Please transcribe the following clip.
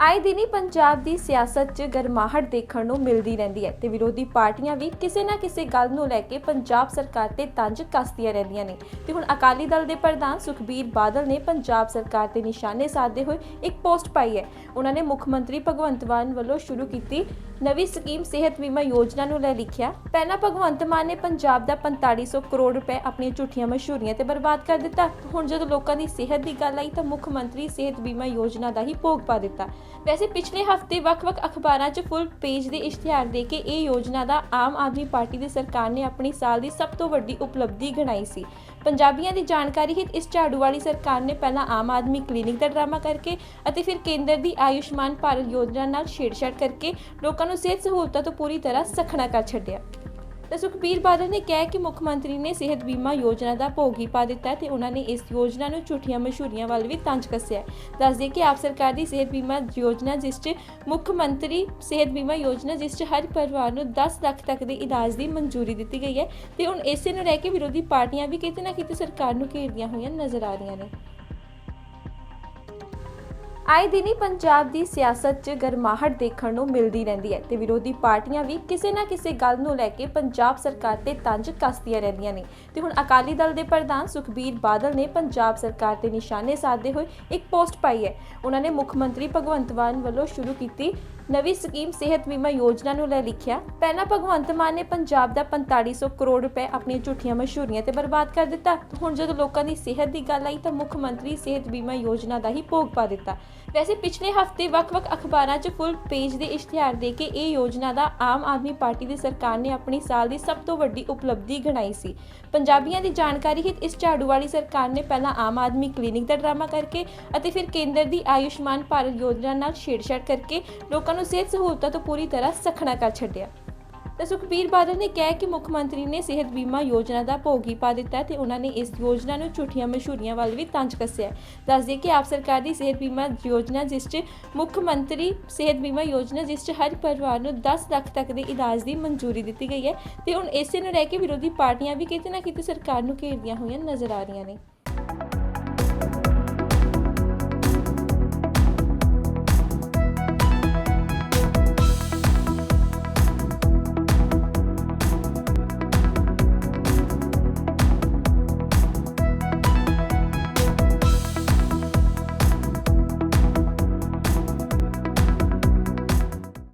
ਆਏ ਦਿਨੀ ਪੰਜਾਬ ਦੀ ਸਿਆਸਤ 'ਚ ਗਰਮਾਹਟ ਦੇਖਣ ਨੂੰ ਮਿਲਦੀ ਰਹਿੰਦੀ ਹੈ ਤੇ ਵਿਰੋਧੀ ਪਾਰਟੀਆਂ ਵੀ ਕਿਸੇ ਨਾ ਕਿਸੇ ਗੱਲ ਨੂੰ ਲੈ ਕੇ ਪੰਜਾਬ ਸਰਕਾਰ ਤੇ ਤੰਜ ਕੱਸਦੀਆਂ ਰਹਿੰਦੀਆਂ ਨੇ। ਤੇ ਹੁਣ ਅਕਾਲੀ ਦਲ ਦੇ ਪ੍ਰਧਾਨ ਸੁਖਬੀਰ ਬਾਦਲ ਨੇ ਪੰਜਾਬ ਸਰਕਾਰ ਤੇ ਨਿਸ਼ਾਨੇ ਸਾਧਦੇ ਹੋਏ ਇੱਕ ਪੋਸਟ ਪਾਈ ਹੈ। ਉਹਨਾਂ ਨੇ ਮੁੱਖ ਮੰਤਰੀ ਭਗਵੰਤ ਮਾਨ ਵੱਲੋਂ ਸ਼ੁਰੂ ਕੀਤੀ ਨਵੀਂ ਸਕੀਮ ਸਿਹਤ ਬੀਮਾ ਯੋਜਨਾ ਨੂੰ ਲੈ ਲਿਖਿਆ। ਪਹਿਲਾਂ ਭਗਵੰਤ ਮਾਨ ਨੇ ਪੰਜਾਬ ਦਾ 4500 ਕਰੋੜ ਰੁਪਏ ਆਪਣੀਆਂ ਝੂਠੀਆਂ ਮਸ਼ਹੂਰੀਆਂ ਤੇ ਬਰਬਾਦ ਕਰ ਦਿੱਤਾ। ਹੁਣ ਜਦੋਂ ਲੋਕਾਂ ਦੀ ਸਿਹਤ ਦੀ ਗੱਲ ਆਈ ਤਾਂ ਮੁੱਖ ਮੰਤਰੀ ਸਿਹਤ ਬੀਮਾ ਯੋਜਨਾ ਦਾ ਹੀ ਭੋਗ ਪਾ ਦਿੱਤਾ। ਵੈਸੇ ਪਿਛਲੇ ਹਫ਼ਤੇ ਵੱਖ-ਵੱਖ ਅਖਬਾਰਾਂ 'ਚ ਫੁੱਲ ਪੇਜ ਦੇ ਇਸ਼ਤਿਹਾਰ ਦੇ ਕੇ ਇਹ ਯੋਜਨਾ ਦਾ ਆਮ ਆਦਮੀ ਪਾਰਟੀ ਦੀ ਸਰਕਾਰ ਨੇ ਆਪਣੀ ਸਾਲ ਦੀ ਸਭ ਤੋਂ ਵੱਡੀ ਉਪਲਬਧੀ ਗਣਾਈ ਸੀ। ਪੰਜਾਬੀਆਂ ਦੀ ਜਾਣਕਾਰੀ ਹਿਤ ਇਸ ਝਾੜੂ ਵਾਲੀ ਸਰਕਾਰ ਨੇ ਪਹਿਲਾਂ ਆਮ ਆਦਮੀ ਕਲੀਨਿਕ ਦਾ ਡਰਾਮਾ ਕਰਕੇ ਅਤੇ ਫਿਰ ਕੇਂਦਰ ਦੀ ਆਯੁਸ਼ਮਾਨ ਭਾਰਤ ਯੋਜਨਾ ਨਾਲ ਛੇੜਛਾੜ ਕਰਕੇ ਲੋਕਾਂ ਨੂੰ ਸਿਹਤ ਸਹੂਲਤਾਂ ਤੋਂ ਪੂਰੀ ਤਰ੍ਹਾਂ ਸਖਣਾ ਕਰ ਛੱਡਿਆ। ਤਾਂ ਸੁਖਬੀਰ ਬਾਦਲ ਨੇ ਕਿਹਾ ਕਿ ਮੁੱਖ ਮੰਤਰੀ ਨੇ ਸਿਹਤ ਬੀਮਾ ਯੋਜਨਾ ਦਾ ਭੋਗ ਹੀ ਪਾ ਦਿੱਤਾ ਹੈ ਤੇ ਉਹਨਾਂ ਨੇ ਇਸ ਯੋਜਨਾ ਨੂੰ ਝੂਠੀਆਂ ਮਸ਼ਹੂਰੀਆਂ ਵੱਲ ਵੀ ਤੰਜ ਕੱਸਿਆ। ਹੈ ਦੱਸ ਦਈਏ ਕਿ ਆਪ ਸਰਕਾਰ ਦੀ ਸਿਹਤ ਬੀਮਾ ਯੋਜਨਾ, ਜਿਸ 'ਚ ਮੁੱਖ ਮੰਤਰੀ ਸਿਹਤ ਬੀਮਾ ਯੋਜਨਾ, ਜਿਸ 'ਚ ਹਰ ਪਰਿਵਾਰ ਨੂੰ 10 ਲੱਖ ਤੱਕ ਦੇ ਇਲਾਜ ਦੀ ਮਨਜ਼ੂਰੀ ਦਿੱਤੀ ਗਈ ਹੈ ਤੇ ਹੁਣ ਇਸੇ ਨੂੰ ਲੈ ਕੇ ਵਿਰੋਧੀ ਪਾਰਟੀਆਂ ਵੀ ਕਿਤੇ ਨਾ ਕਿਤੇ ਸਰਕਾਰ ਨੂੰ ਘੇਰਦੀਆਂ ਹੋਈਆਂ ਨਜ਼ਰ ਆ ਰਹੀਆਂ ਨੇ। ਆਏ ਦਿਨੀ ਪੰਜਾਬ ਦੀ ਸਿਆਸਤ 'ਚ ਗਰਮਾਹਟ ਦੇਖਣ ਨੂੰ ਮਿਲਦੀ ਰਹਿੰਦੀ ਹੈ ਤੇ ਵਿਰੋਧੀ ਪਾਰਟੀਆਂ ਵੀ ਕਿਸੇ ਨਾ ਕਿਸੇ ਗੱਲ ਨੂੰ ਲੈ ਕੇ ਪੰਜਾਬ ਸਰਕਾਰ ਤੇ ਤੰਜ ਕੱਸਦੀਆਂ ਰਹਿੰਦੀਆਂ ਨੇ। ਤੇ ਹੁਣ ਅਕਾਲੀ ਦਲ ਦੇ ਪ੍ਰਧਾਨ ਸੁਖਬੀਰ ਬਾਦਲ ਨੇ ਪੰਜਾਬ ਸਰਕਾਰ ਤੇ ਨਿਸ਼ਾਨੇ ਸਾਧਦੇ ਹੋਏ ਇੱਕ ਪੋਸਟ ਪਾਈ ਹੈ। ਉਹਨਾਂ ਨੇ ਮੁੱਖ ਮੰਤਰੀ ਭਗਵੰਤ ਮਾਨ ਵੱਲੋਂ ਸ਼ੁਰੂ ਕੀਤੀ ਨਵੀਂ ਸਕੀਮ ਸਿਹਤ ਬੀਮਾ ਯੋਜਨਾ ਨੂੰ ਲੈ ਲਿਖਿਆ। ਪਹਿਲਾਂ ਭਗਵੰਤ ਮਾਨ ਨੇ ਪੰਜਾਬ ਦਾ 4500 ਕਰੋੜ ਰੁਪਏ ਆਪਣੀਆਂ ਝੂਠੀਆਂ ਮਸ਼ਹੂਰੀਆਂ ਤੇ ਬਰਬਾਦ ਕਰ ਦਿੱਤਾ। ਹੁਣ ਜਦੋਂ ਲੋਕਾਂ ਦੀ ਸਿਹਤ ਦੀ ਗੱਲ ਆਈ ਤਾਂ ਮੁੱਖ ਮੰਤਰੀ ਸਿਹਤ ਬੀਮਾ ਯੋਜਨਾ ਦਾ ਹੀ ਭੋਗ ਪਾ ਦਿੱਤਾ। ਵੈਸੇ ਪਿਛਲੇ ਹਫ਼ਤੇ ਵੱਖ-ਵੱਖ ਅਖਬਾਰਾਂ 'ਚ ਫੁੱਲ ਪੇਜ ਦੇ ਇਸ਼ਤਿਹਾਰ ਦੇ ਕੇ ਇਹ ਯੋਜਨਾ ਦਾ ਆਮ ਆਦਮੀ ਪਾਰਟੀ ਦੀ ਸਰਕਾਰ ਨੇ ਆਪਣੀ ਸਾਲ ਦੀ ਸਭ ਤੋਂ ਵੱਡੀ ਉਪਲਬਧੀ ਗਣਾਈ ਸੀ। ਪੰਜਾਬੀਆਂ ਦੀ ਜਾਣਕਾਰੀ ਹਿਤ ਇਸ ਝਾੜੂ ਵਾਲੀ ਸਰਕਾਰ ਨੇ ਪਹਿਲਾਂ ਆਮ ਆਦਮੀ ਕਲੀਨਿਕ ਦਾ ਡਰਾਮਾ ਕਰਕੇ ਅਤੇ ਫਿਰ ਕੇਂਦਰ ਦੀ ਆਯੁਸ਼ਮਾਨ ਭਾਰਤ ਯੋਜਨਾ ਨਾਲ ਛੇੜਛਾੜ ਕਰਕੇ ਲੋਕਾਂ ਨੂੰ ਸਿਹਤ ਸਹੂਲਤਾਂ ਤੋਂ ਪੂਰੀ ਤਰ੍ਹਾਂ ਸਖਣਾ ਕਰ ਛੱਡਿਆ। ਤਾਂ ਸੁਖਬੀਰ ਬਾਦਲ ਨੇ ਕਿਹਾ ਕਿ ਮੁੱਖ ਮੰਤਰੀ ਨੇ ਸਿਹਤ ਬੀਮਾ ਯੋਜਨਾ ਦਾ ਭੋਗੀ ਪਾ ਦਿੱਤਾ ਹੈ ਤੇ ਉਹਨਾਂ ਨੇ ਇਸ ਯੋਜਨਾ ਨੂੰ ਝੂਠੀਆਂ ਮਸ਼ਹੂਰੀਆਂ ਵੱਲ ਵੀ ਤੰਜ ਕੱਸਿਆ ਹੈ। ਦੱਸ ਦਈਏ ਕਿ ਆਪ ਸਰਕਾਰ ਦੀ ਸਿਹਤ ਬੀਮਾ ਯੋਜਨਾ ਜਿਸ 'ਚ ਮੁੱਖ ਮੰਤਰੀ ਸਿਹਤ ਬੀਮਾ ਯੋਜਨਾ ਜਿਸ 'ਚ ਹਰ ਪਰਿਵਾਰ ਨੂੰ 10 ਲੱਖ ਤੱਕ ਦੇ ਇਲਾਜ ਦੀ ਮਨਜ਼ੂਰੀ ਦਿੱਤੀ ਗਈ ਹੈ ਤੇ ਹੁਣ ਇਸੇ ਨੂੰ ਲੈ ਕੇ ਵਿਰੋਧੀ ਪਾਰਟੀਆਂ ਵੀ ਕਿਤੇ ਨਾ ਕਿਤੇ ਸਰਕਾਰ ਨੂੰ ਘੇਰਦੀਆਂ ਹੋਈਆਂ ਨਜ਼ਰ ਆ ਰਹੀਆਂ ਨੇ।